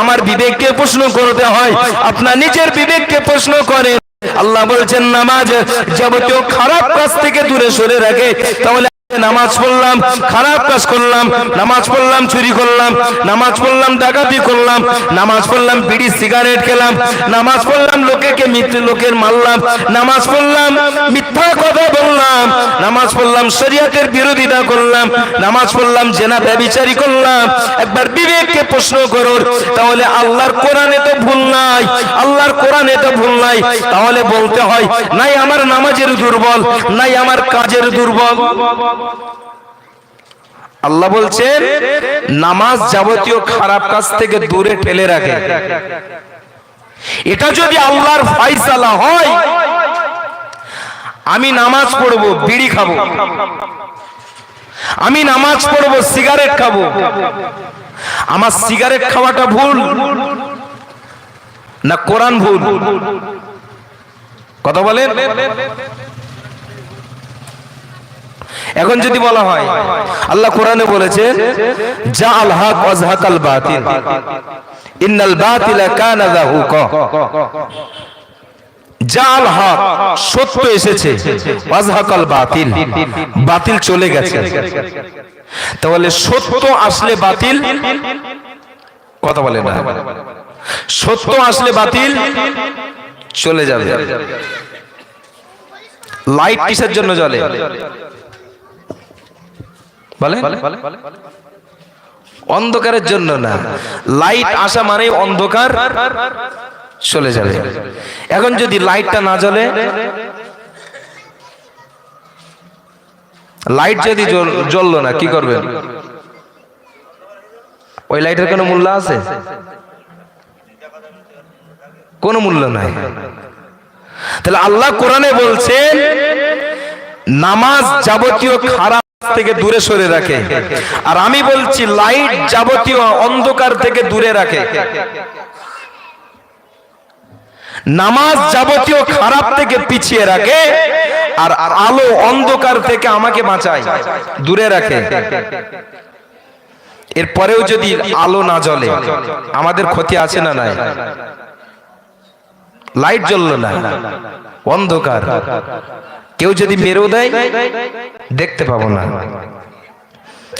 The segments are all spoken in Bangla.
আমার বিবেককে প্রশ্ন করতে হয়। আপনার নিজের বিবেককে প্রশ্ন করেন। আল্লাহ বলছেন, নামাজ যাবতীয় খারাপ কাজ থেকে দূরে সরে রাখে। তাহলে নামাজ পড়লাম, খারাপ কাজ করলাম, নামাজ পড়লাম, চুরি করলাম, নামাজ পড়লাম, ডাকাতি করলাম, নামাজ পড়লাম, বিড়ি, সিগারেট খেলাম, নামাজ পড়লাম, লোকেকে মিথ্যে লোকের মারলাম, নামাজ পড়লাম, মিথ্যা কথা বললাম, নামাজ পড়লাম, শরিয়াতের বিরোধিতা করলাম, নামাজ পড়লাম, জেনা ব্যবিচারি করলাম। একবার বিবেককে প্রশ্ন করুন, তাহলে আল্লাহর কোরআনে তো ভুল নাই, আল্লাহর কোরআনে তো ভুল নাই, তাহলে বলতে হয়, নাই আমার নামাজের দুর্বল, নাই আমার কাজের দুর্বল। আল্লাহ বলছেন, নামাজ যাবতীয় খারাপ কাজ থেকে দূরে ঠেলে রাখে। এটা যদি আল্লাহর ফাইসালা হয়, আমি নামাজ পড়ব, বিড়ি খাব। আমি নামাজ পড়ব, সিগারেট খাব। আমার সিগারেট খাওয়াটা ভুল না কোরআন ভুল? কথা বলেন? এখন যদি বলা হয় আল্লাহ কোরআনে বলেছে যা আল হক ওয়াজহাকাল বাতিল। ইন্নাল বাতিলা কানা যাহুকা। জাল হক সত্য এসেছে ওয়াজহাকাল বাতিল। বাতিল চলে গেছে। তাহলে সত্য আসলে বাতিল? কথা বলে না। সত্য আসলে বাতিল? চলে যাবে। লাইট কিসের জন্য জ্বলে? বলে অন্ধকারের জন্য না। লাইট আসা মানে অন্ধকার চলে যাবে। এখন যদি লাইটটা না জ্বলে লাইট যদি জ্বললো না কি করবেন? ওই লাইটের কোনো মূল্য আছে? কোনো মূল্য নাই। তাহলে আল্লাহ কোরআনে বলছেন নামাজ যাবতীয় খারাপ থেকে দূরে সরে রাখে। আর আমি বলছি, লাইট যাবতীয় অন্ধকার থেকে দূরে রাখে। নামাজ যাবতীয় খারাপ থেকে পিছিয়ে রাখে, আর আলো অন্ধকার থেকে আমাকে বাঁচায়, দূরে রাখে। এরপরেও যদি আলো না জ্বলে, আমাদের ক্ষতি আছে না নাই? লাইট জ্বললো না। অন্ধকার। কেউ যদি মেরেও দেয়, দেখতে পাবো না।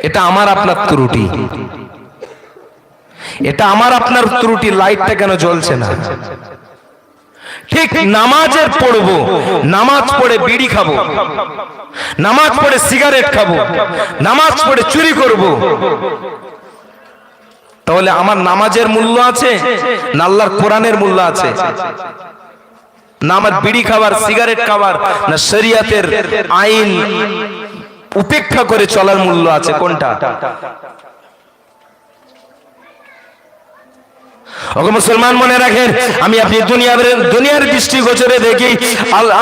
এটা আমার আপনার ত্রুটি। এটা আমার আপনার ত্রুটি, লাইটটা কেন জ্বলছে না? ঠিক নামাজের পড়ব, নামাজ পড়ে বিড়ি খাব, নামাজ পড়ে সিগারেট খাব, নামাজ পড়ে চুরি করব। তাহলে আমার নামাজের মূল্য আছে না আল্লাহর কোরআনের মূল্য আছে? না আমার বিড়ি খাবার সিগারেট খাবার না শরিয়াতের আইন উপেক্ষা করে চলার মূল্য আছে কোনটা? ওকে মুসলমান মনে রাখেন, আমি আপনি দুনিয়ার দুনিয়ার দৃষ্টিগোচরে দেখি,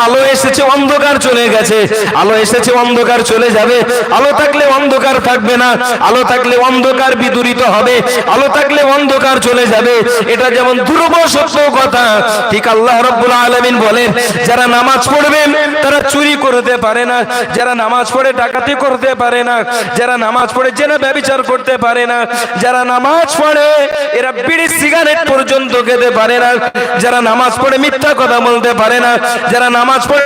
আলো এসেছে, অন্ধকার চলে গেছে। আলো এসেছে, অন্ধকার চলে যাবে। আলো থাকলে অন্ধকার থাকবে না। আলো থাকলে অন্ধকার বিদূরিত হবে। আলো থাকলে অন্ধকার চলে যাবে। এটা যেমন ধ্রুব সত্য কথা, ঠিক আল্লাহ রব্বুল আলামিন বলেন, যারা নামাজ পড়বেন তারা চুরি করতে পারে না। যারা নামাজ পড়ে, ডাকাতি করতে পারে না। যারা নামাজ পড়ে, জেনা ব্যবচার করতে পারে না। যারা নামাজ পড়ে, এরা বিড়ি সিগারেট পর্যন্ত খেতে পারে না, যারা নামাজ পড়ে মিথ্যা কথা বলতে পারে না, যারা নামাজ পড়ে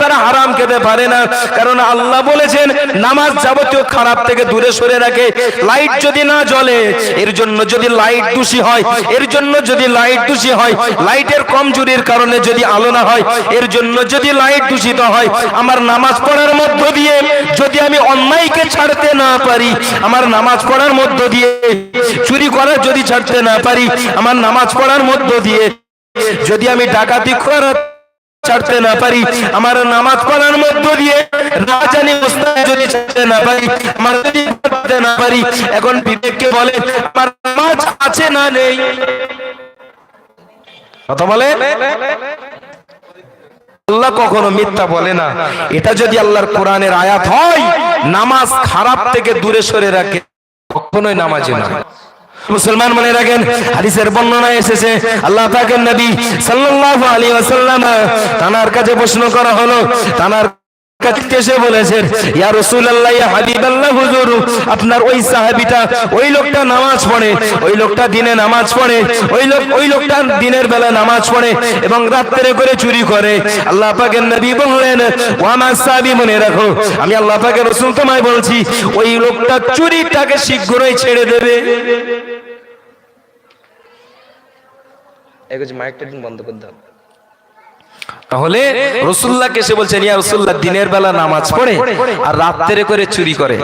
তারা হারাম খেতে পারে না। কারণ আল্লাহ বলেছেন, নামাজ যাবতীয় খারাপ থেকে দূরে সরে রাখে। লাইট যদি না জ্বলে, এর জন্য যদি লাইট দূষী হয়, এর জন্য যদি লাইট দূষী হয়, লাইটের কমজোরির কারণে যদি আলো না হয়, এর জন্য যদি লাইট দূষিত হয়, আমার নামাজ পড়ার মধ্য দিয়ে যদি আমি অন্যায়কে ছাড়তে না পারি, আমার নামাজ পড়ার মধ্য দিয়ে চুরি করা যদি ছাড়তে না পারি, আমার নামাজ পড়ার মধ্য দিয়ে যদি আমি ডাকাতি করা ছাড়তে না পারি। আমার নামাজ পড়ার মধ্য দিয়ে রাজানি যদি ছাড়তে না পারি, আমার যদি পড়তে না পারি, এখন বিবেককে বলে, আমার নামাজ আছে না নেই? কথা বলে? আল্লাহ কখনো মিথ্যা বলে না। এটা যদি আল্লাহর কোরআনের আয়াত হয়, নামাজ খারাপ থেকে দূরে সরে রাখে, কখনোই নামাজে না। মুসলমান মনে রাখেন, হাদিসের বর্ণনা এসেছে, আল্লাহ পাকের নবী সাল্লাল্লাহু আলাইহি ওয়াসাল্লাম তানার কাছে প্রশ্ন করা হলো, তানার বলেছেন, ইয়া আপনার ওই ওই লোকটা নামাজ পড়ে, ওই লোকটা দিনে নামাজ পড়ে, ওই লোক, ওই লোকটা দিনের বেলা নামাজ পড়ে এবং করে চুরি করে। আল্লাহ মনে রাখো, আমি আল্লাহ পাকের রাসূল তোমায় বলছি, ওই লোকটা চুরিটাকে শীঘ্রই ছেড়ে দেবে। এগুলো মাইকটা একদিন বন্ধ করে দাও। তাহলে রসুল্লাহকে এসে বলছেন, ইয়া রসুল্লাহ, দিনের বেলা নামাজ পড়ে আর রাত্রে করে চুরি করে।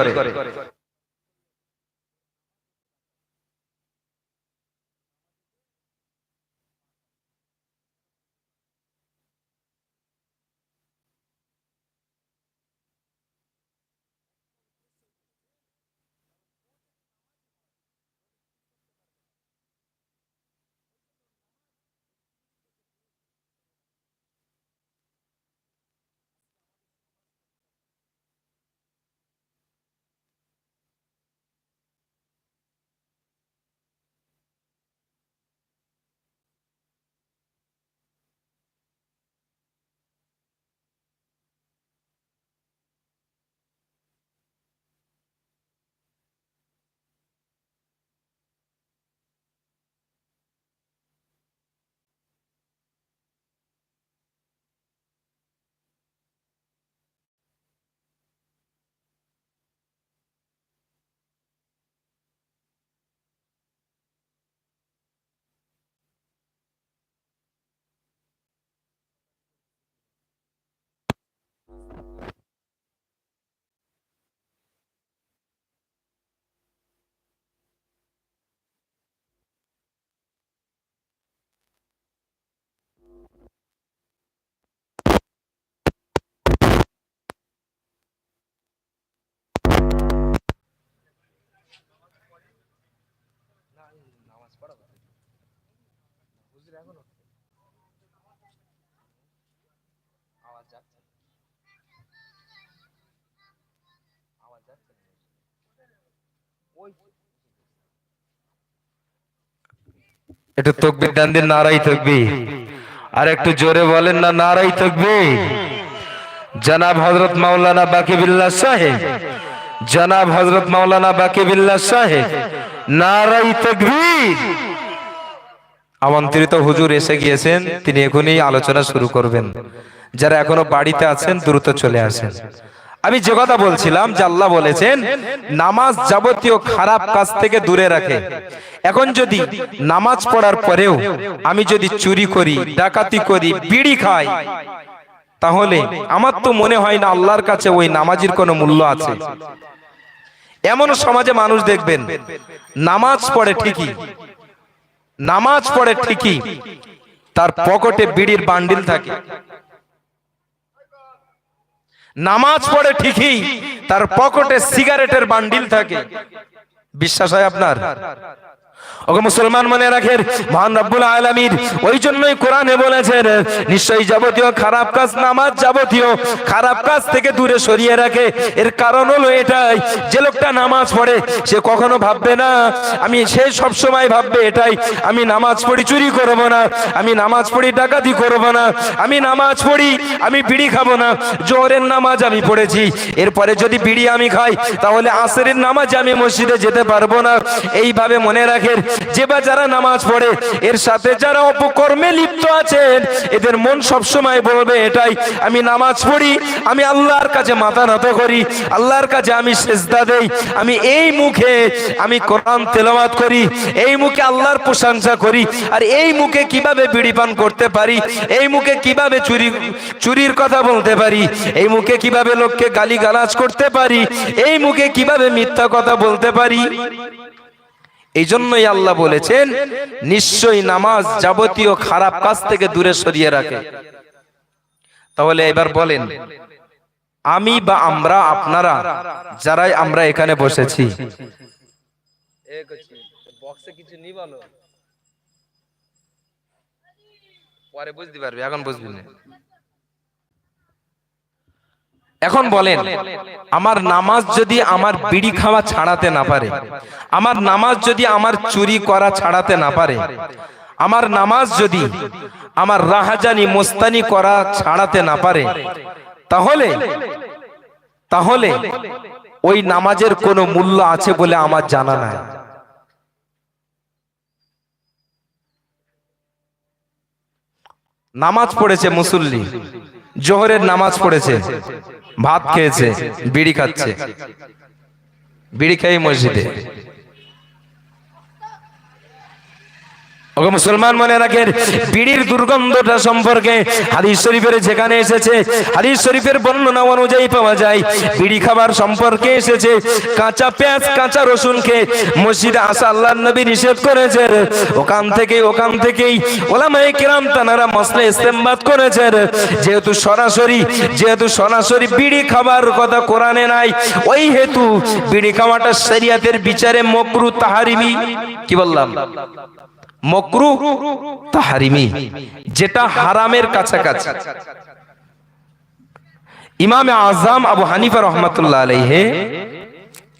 একটু তকবির দান নারাই থাকবি আর একটু জোরে বলেন না নারাই থাকবি জনাব হজরত মাওলানা বাকিবিল্লাহ সাহেব। জনাব হজরত মাওলানা বাকিবিল্লাহ সাহেব। নারাই তকবীর। আমন্ত্রিত হুজুর এসে গিয়েছেন, তিনি এখনই আলোচনা শুরু করবেন। যারা এখনও বাড়িতে আছেন, দ্রুত চলে আসেন। আমি যে কথা বলছিলাম, যে আল্লাহ বলেছেন, নামাজ যাবতীয় খারাপ কাজ থেকে দূরে রাখে। এখন যদি নামাজ পড়ার পরেও আমি যদি চুরি করি, ডাকাতি করি, বিড়ি খাই, তাহলে আমার তো মনে হয় না আল্লাহর কাছে ওই নামাজির কোনো মূল্য আছে। এমন সমাজে মানুষ দেখবেন, নামাজ পড়ে ঠিকই, নামাজ পড়ে ঠিকই, তার পকেটে বিড়ির বান্ডিল থাকে। নামাজ পড়ে ঠিকই, তার পকেটে সিগারেটের বান্ডিল থাকে। বিশ্বাস হয় আপনার? ওকে মুসলমান মনে রাখেন, মহান রব্বুল আলামিন ওই জন্যই কোরআনে বলেছেন, নিশ্চয়ই যাবতীয় খারাপ কাজ, নামাজ যাবতীয় খারাপ কাজ থেকে দূরে সরিয়ে রাখে। এর কারণ হলো এটাই, যে লোকটা নামাজ পড়ে, সে কখনো ভাববে না, আমি সে সব সময় ভাববে এটাই, আমি নামাজ পড়ি চুরি করব না, আমি নামাজ পড়ি ডাকাতি করব না, আমি নামাজ পড়ি, আমি বিড়ি খাব না, জোহরের নামাজ আমি পড়েছি, এরপরে যদি বিড়ি আমি খাই, তাহলে আসরের নামাজ আমি মসজিদে যেতে পারব না। এইভাবে মনে রাখেন যে বা যারা নামাজ পড়ে, এর সাথে যারা অপকর্মে লিপ্ত আছেন, এদের মন সবসময় বলবে এটাই, আমি নামাজ পড়ি, আমি আল্লাহর কাছে মাথা নত করি, আল্লাহর কাছে আমি সেজদা দেই, আমি এই মুখে আমি কোরআন তেলাওয়াত করি, এই মুখে আল্লাহর প্রশংসা করি, আর এই মুখে কীভাবে বিড়ি পান করতে পারি, এই মুখে কীভাবে চুরি, চুরির কথা বলতে পারি, এই মুখে কীভাবে লোককে গালি গালাজ করতে পারি, এই মুখে কীভাবে মিথ্যা কথা বলতে পারি। এই জন্যই আল্লাহ বলেছেন, নিশ্চয়ই নামাজ যাবতীয় খারাপ কাজ থেকে দূরে সরিয়ে রাখে। তাহলে এবার বলেন, আমি বা আমরা, আপনারা, যারাই আমরা এখানে বসেছি পরে বুঝতে পারবি, এখন বুঝবি না। এখন বলেন আমার নামাজ যদি আমার বিড়ি খাওয়া ছাড়াতে না পারে আমার নামাজ যদি আমার চুরি করা ছাড়াতে না পারে আমার নামাজ যদি আমার রাহাজানি মোস্তানি করা ছাড়াতে না পারে তাহলে তাহলে ওই নামাজের কোনো মূল্য আছে বলে আমার জানা নাই। নামাজ পড়েছে মুসল্লি জোহরের নামাজ পড়েছে। ভাত খেয়েছে বিড়ি খাচ্ছে। বিড়ি খেয়ে মসজিদে। ওকে মুসলমান মনে রাখেন, পিড়ির দুর্গন্ধটা সম্পর্কে হাদিস শরীফের যেখানে এসেছে, হাদিস শরীফের বর্ণনা অনুযায়ী পাওয়া যায়, পিড়ি খাবার সম্পর্কে এসেছে, কাঁচা পেঁয়াজ, কাঁচা রসুনকে মসজিদে আসা আল্লাহ নবী নিষেধ করেছেন। ওখান থেকে, ওখান থেকেই ওলামায়ে কিরাম তানারা মসলা ইস্তেমবাদ করেছেন। যেহেতু সরাসরি যেহেতু সরাসরি বিড়ি খাবার কথা কোরআনে নাই, ওই হেতু বিড়ি খাওয়াটা শরিয়াতের বিচারে মকরু তাহারিমি। কি বললাম? মকরু তাহারিমি, যেটা হারামের কাছাকাছি। ইমামে আজম আবু হানিফা রহমতুল্লাহ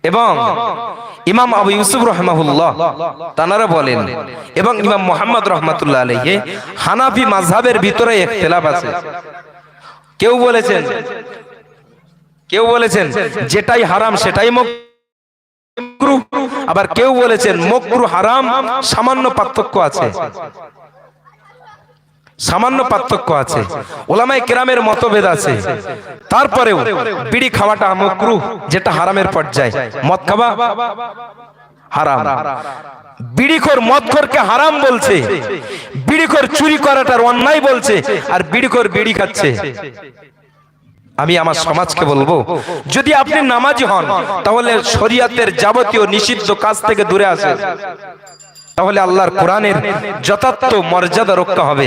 এবং ইমাম আবু ইউসুফ রহমাহুল্লাহ, তানারা বলেন, এবং ইমাম মোহাম্মদ রহমতুল্লাহ আলাইহে হানাফি মাযহাবের ভিতরে ইখতিলাফ আছে। কেউ বলেছেন কেউ বলেছেন, যেটাই হারাম সেটাই মক মকরু। আবার কেউ বলেছেন মকরু হারাম সামান্য পার্থক্য আছে। সামান্য পার্থক্য আছে। ওলামাই কেরামের মতভেদ আছে। তারপরেও বিড়ি খাওয়াটা মকরু যেটা হারামের পর্যায়ে। মদ খাওয়া হারাম। বিড়িখোর মদখোরকে হারাম বলছে। বিড়িখোর চুরি করাটার অন্যায় বলছে। আর বিড়িখোর বিড়ি খাচ্ছে। আমি আমার সমাজকে বলব যদি আপনি নামাজি হন তাহলে শরিয়াতের যাবতীয় নিষিদ্ধ কাজ থেকে দূরে আসেন তাহলে আল্লাহর কোরআনের যথার্থ মর্যাদা রক্ষা হবে।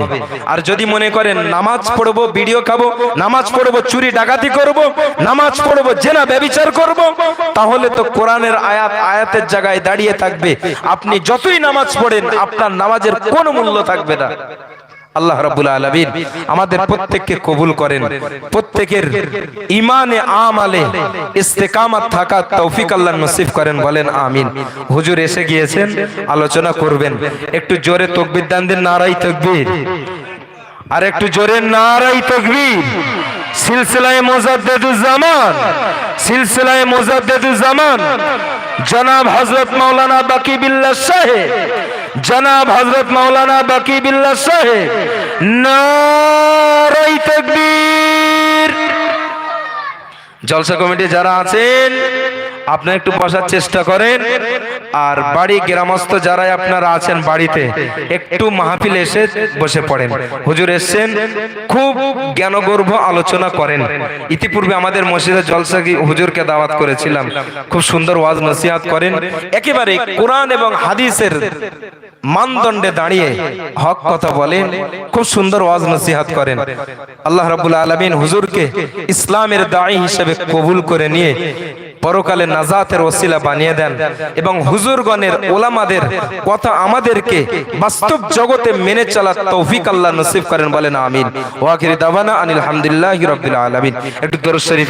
আর যদি মনে করেন নামাজ পড়ব ভিডিও খাব নামাজ পড়ব চুরি ডাকাতি করব নামাজ পড়ব জেনা ব্যবিচার করব তাহলে তো কোরআনের আয়াত আয়াতের জায়গায় দাঁড়িয়ে থাকবে। আপনি যতই নামাজ পড়েন আপনার নামাজের কোনো মূল্য থাকবে না। আল্লাহ রাব্বুল আলামিন আমাদের প্রত্যেককে কবুল করেন। প্রত্যেকের ইমানে আমালে, ইস্তেকামাত থাকা তৌফিক আল্লাহ নসিব করেন, বলেন আমিন। হুজুর এসে গিয়েছেন, আলোচনা করবেন। একটু জোরে তকবির দান দিন, নারাই তকবীর। আর একটু জোরে নারাই তকবীর। সিলসিলায়ে মুজাদ্দেদুজ্জামান সিলসিলায়ে মুজাদ্দেদুজ্জামান। জনাব হযরত মাওলানা বাকি বিল্লাহ সাহেব জনাব হজরত মাওলানা বাকি বিল্লা সাহেব নারাই তাকবীর। জলসা কমিটি যারা আছেন আপনারা একটু বসার চেষ্টা করেন। আর বাড়ি গ্রামস্থ যারা আপনারা আছেন বাড়িতে, একটু মাহফিল এসে বসে পড়েন। হুজুর এসছেন, খুব জ্ঞানগর্ভ আলোচনা করেন। ইতিপূর্বে আমাদের মসজিদে জলসা হুজুরকে দাওয়াত করেছিলাম। খুব সুন্দর ওয়াজ নসিহাত করেন। একেবারে কোরআন এবং হাদিসের মানদণ্ডে দাঁড়িয়ে হক কথা বলেন, খুব সুন্দর ওয়াজ নসিহাত করেন। আল্লাহ রাব্বুল আলামিন হুজুরকে ইসলামের দায়ী হিসেবে কবুল করে নিয়ে পরকালে নাজাতের ওসিলা বানিয়ে দেন এবং হুজুরগণের ওলামাদের কথা আমাদেরকে বাস্তব জগতে মেনে চলার তৌফিক আল্লাহ নসিব করেন বলেন, আমিন। ওয়াকির দাওয়ানা আনিল হামদুলিল্লাহি রাব্বিল আলামিন। একটু দরুদ শরীফ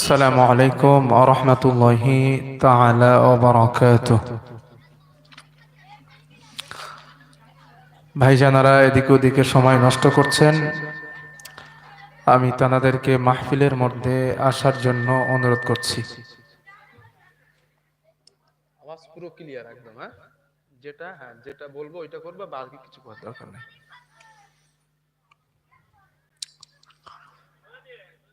আসসালামু আলাইকুম ওয়া রাহমাতুল্লাহি তাআলা ওয়া বারাকাতুহু। ভাইজানারা, এদিকে ওদিকে সময় নষ্ট করছেন। আমি তানাদেরকে মাহফিলের মধ্যে আসার জন্য অনুরোধ করছি। আওয়াজ পুরো ক্লিয়ার একদম হ্যাঁ? যেটা হ্যাঁ যেটা বলব, ওইটা করবে, বাকি কিছু করার দরকার নেই।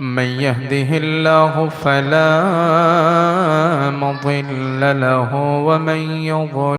من يهده الله فلا مضل له ومن يضلل